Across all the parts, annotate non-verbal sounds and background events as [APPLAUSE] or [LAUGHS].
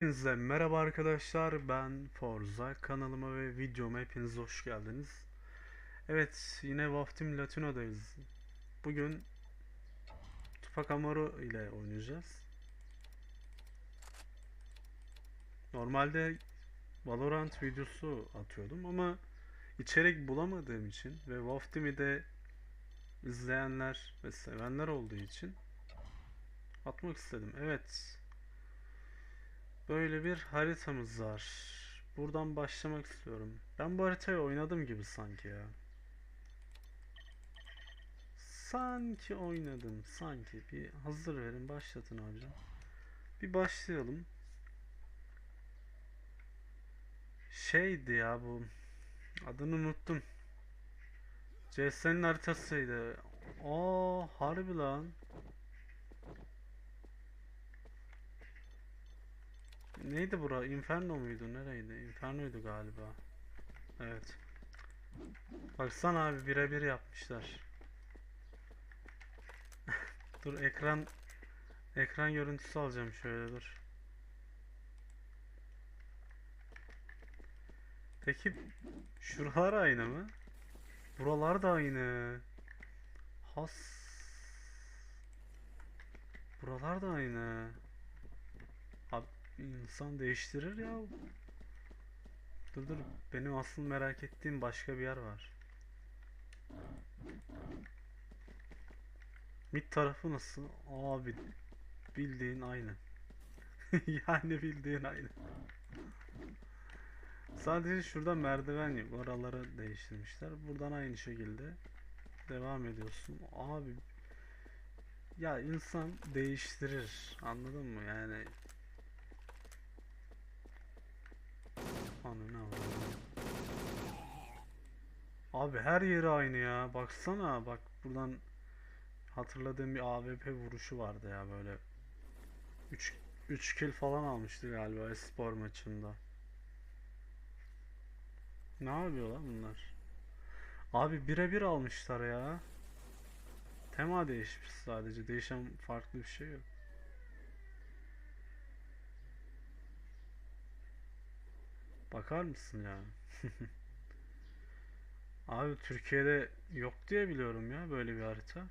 Hepinize merhaba arkadaşlar ben Forza kanalıma ve videoma hepiniz hoş geldiniz. Evet yine Team Latino'dayız. Bugün Tupac Amaru ile oynayacağız. Normalde Valorant videosu atıyordum ama içerik bulamadığım için ve Team'i de izleyenler ve sevenler olduğu için atmak istedim. Evet Böyle bir haritamız var. Buradan başlamak istiyorum. Ben bu haritayı oynadım gibi sanki ya. Sanki oynadım. Sanki. Bir hazır verin. Başlatın abicim. Bir başlayalım. Şeydi ya bu. Adını unuttum. CS'nin haritasıydı. Aa harbi lan. Neydi bura? Inferno muydu? Nereydi? Inferno'ydu galiba. Evet. Baksana abi birebir yapmışlar. [LAUGHS] Dur ekran ekran görüntüsü alacağım şöyle dur. Peki şuralar aynı mı? Buralar da aynı. Has. Buralar da aynı. İnsan değiştirir ya. Dur dur benim asıl merak ettiğim başka bir yer var. Mid tarafı nasıl? Abi bildiğin aynı. [LAUGHS] yani bildiğin aynı. Sadece şurada merdiven yok. Oraları değiştirmişler. Buradan aynı şekilde devam ediyorsun. Abi ya insan değiştirir. Anladın mı? Yani Ananı avradım. Abi her yeri aynı ya. Baksana bak buradan hatırladığım bir AWP vuruşu vardı ya böyle. 3 3 kill falan almıştı galiba spor maçında. Ne yapıyorlar bunlar? Abi birebir almışlar ya. Tema değişmiş sadece. Değişen farklı bir şey yok. Bakar mısın ya? [LAUGHS] Abi Türkiye'de yok diye biliyorum ya böyle bir harita.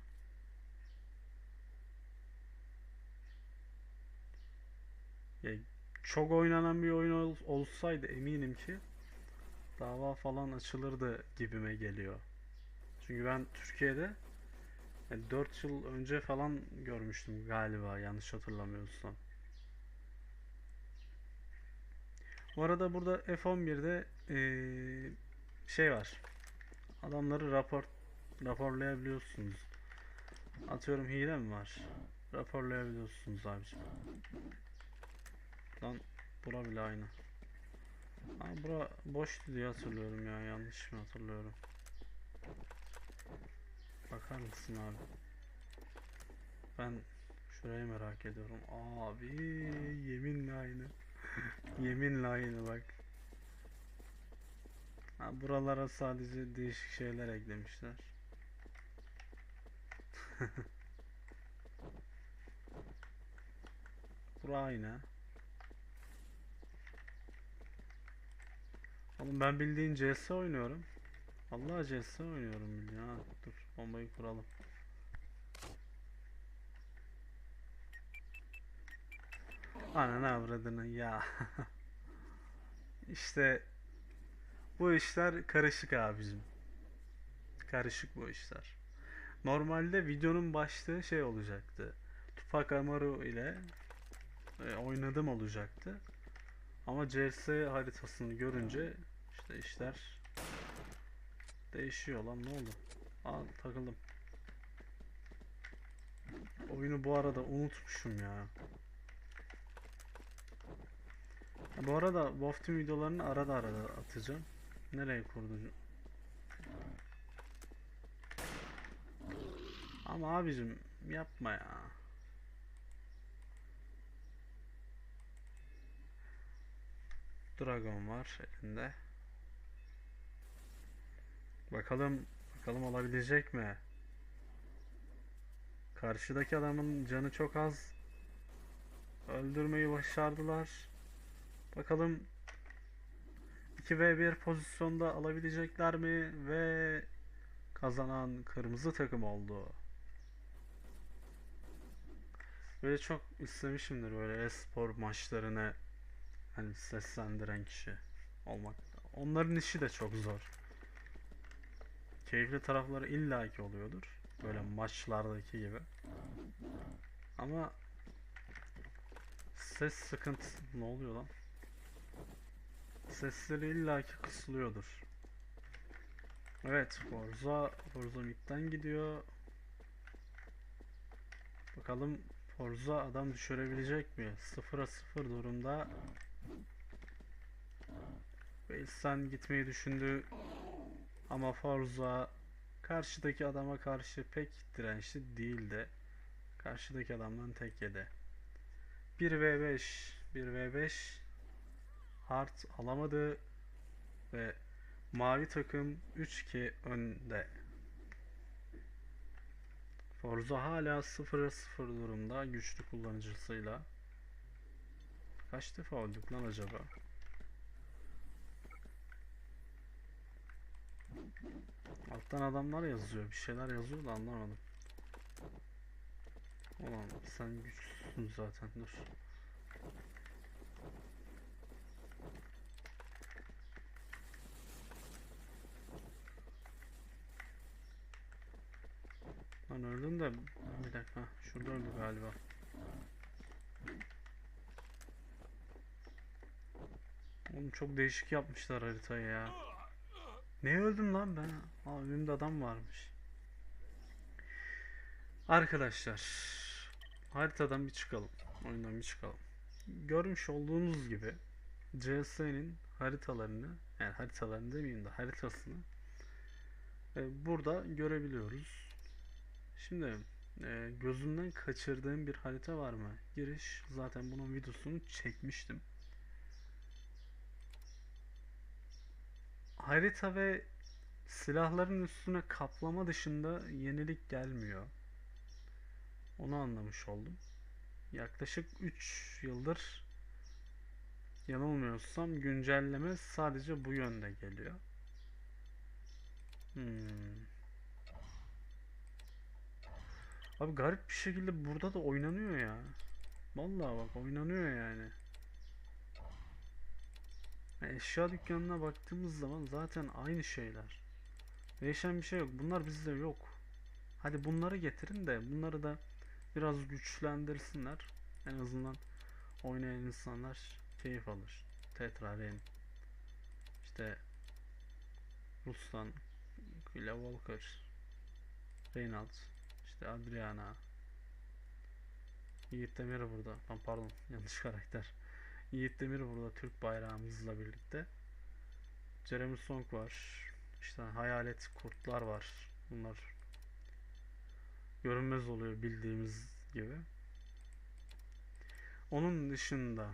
Ya çok oynanan bir oyun ol- olsaydı eminim ki dava falan açılırdı gibime geliyor. Çünkü ben Türkiye'de yani 4 yıl önce falan görmüştüm galiba yanlış hatırlamıyorsam. Bu arada burada F11'de eee, şey var. Adamları rapor raporlayabiliyorsunuz. Atıyorum hile mi var? Raporlayabiliyorsunuz abiciğim. Lan bura bile aynı. Ha bura boştu diye hatırlıyorum ya. Yanlış mı hatırlıyorum? Bakar mısın abi? Ben şurayı merak ediyorum. Abi yeminle aynı. Yeminle aynı bak. Ha, buralara sadece değişik şeyler eklemişler. [LAUGHS] Bura aynı. Oğlum ben bildiğin CS oynuyorum. Allah CS oynuyorum bildiğin. Ha, dur bombayı kuralım. Ananı avradını ya. [LAUGHS] İşte bu işler karışık abicim. Karışık bu işler. Normalde videonun başlığı şey olacaktı. Tupac Amaru ile e, oynadım olacaktı. Ama CS haritasını görünce işte işler değişiyor lan ne oldu? Aa takıldım. Oyunu bu arada unutmuşum ya. Bu arada Team videolarını arada arada atacağım. Nereye kurdu? Ama abicim yapma ya. Dragon var elinde. Bakalım bakalım olabilecek mi? Karşıdaki adamın canı çok az. Öldürmeyi başardılar. Bakalım 2v1 pozisyonda alabilecekler mi ve kazanan kırmızı takım oldu. Böyle çok istemişimdir böyle e-spor maçlarını hani seslendiren kişi olmak. Onların işi de çok zor. Keyifli tarafları illaki oluyordur. Böyle maçlardaki gibi. Ama ses sıkıntısı ne oluyor lan? Sesleri illaki kısılıyordur. Evet, Forza Forza midden gidiyor. Bakalım Forza adam düşürebilecek mi? 0'a 0 durumda. Wilson gitmeyi düşündü. Ama Forza karşıdaki adama karşı pek dirençli değildi. Karşıdaki adamdan tek yedi. 1v5 1v5 Hart alamadı ve mavi takım 3-2 önde. Forza hala 0'a 0 durumda güçlü kullanıcısıyla. Kaç defa öldük lan acaba? Alttan adamlar yazıyor. Bir şeyler yazıyor da anlamadım. Ulan sen güçlüsün zaten dur. Lan öldüm de bir dakika şurada öldü galiba. Oğlum çok değişik yapmışlar haritayı ya. Ne öldüm lan ben? Aa, önümde adam varmış. Arkadaşlar haritadan bir çıkalım. Oyundan bir çıkalım. Görmüş olduğunuz gibi CS'nin haritalarını yani haritalarını demeyeyim de haritasını e, burada görebiliyoruz. Şimdi e, gözümden kaçırdığım bir harita var mı? Giriş zaten bunun videosunu çekmiştim. Harita ve silahların üstüne kaplama dışında yenilik gelmiyor. Onu anlamış oldum. Yaklaşık 3 yıldır yanılmıyorsam güncelleme sadece bu yönde geliyor. Hmm. Abi garip bir şekilde burada da oynanıyor ya. Vallahi bak oynanıyor yani. Yani eşya dükkanına baktığımız zaman zaten aynı şeyler. Değişen bir şey yok. Bunlar bizde yok. Hadi bunları getirin de bunları da biraz güçlendirsinler. En azından oynayan insanlar keyif alır. Tekrarlayın. İşte Ruslan, Kyle Walker, Reynolds, işte Adriana, Yiğit Demir burada. Lan pardon yanlış karakter. Yiğit Demir burada Türk bayrağımızla birlikte. Jeremy Song var. İşte hayalet kurtlar var. Bunlar görünmez oluyor bildiğimiz gibi. Onun dışında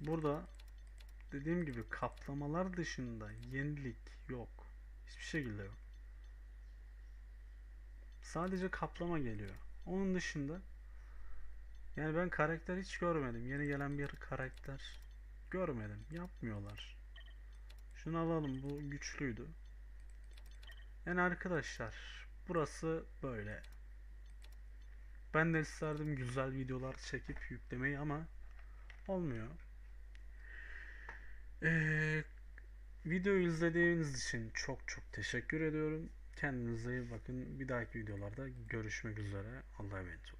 burada dediğim gibi kaplamalar dışında yenilik yok. Hiçbir şekilde yok. Sadece kaplama geliyor. Onun dışında yani ben karakter hiç görmedim. Yeni gelen bir karakter görmedim. Yapmıyorlar. Şunu alalım. Bu güçlüydü. Yani arkadaşlar burası böyle. Ben de isterdim güzel videolar çekip yüklemeyi ama olmuyor. Ee, videoyu izlediğiniz için çok çok teşekkür ediyorum. Kendinize iyi bakın. Bir dahaki videolarda görüşmek üzere. Allah'a emanet olun.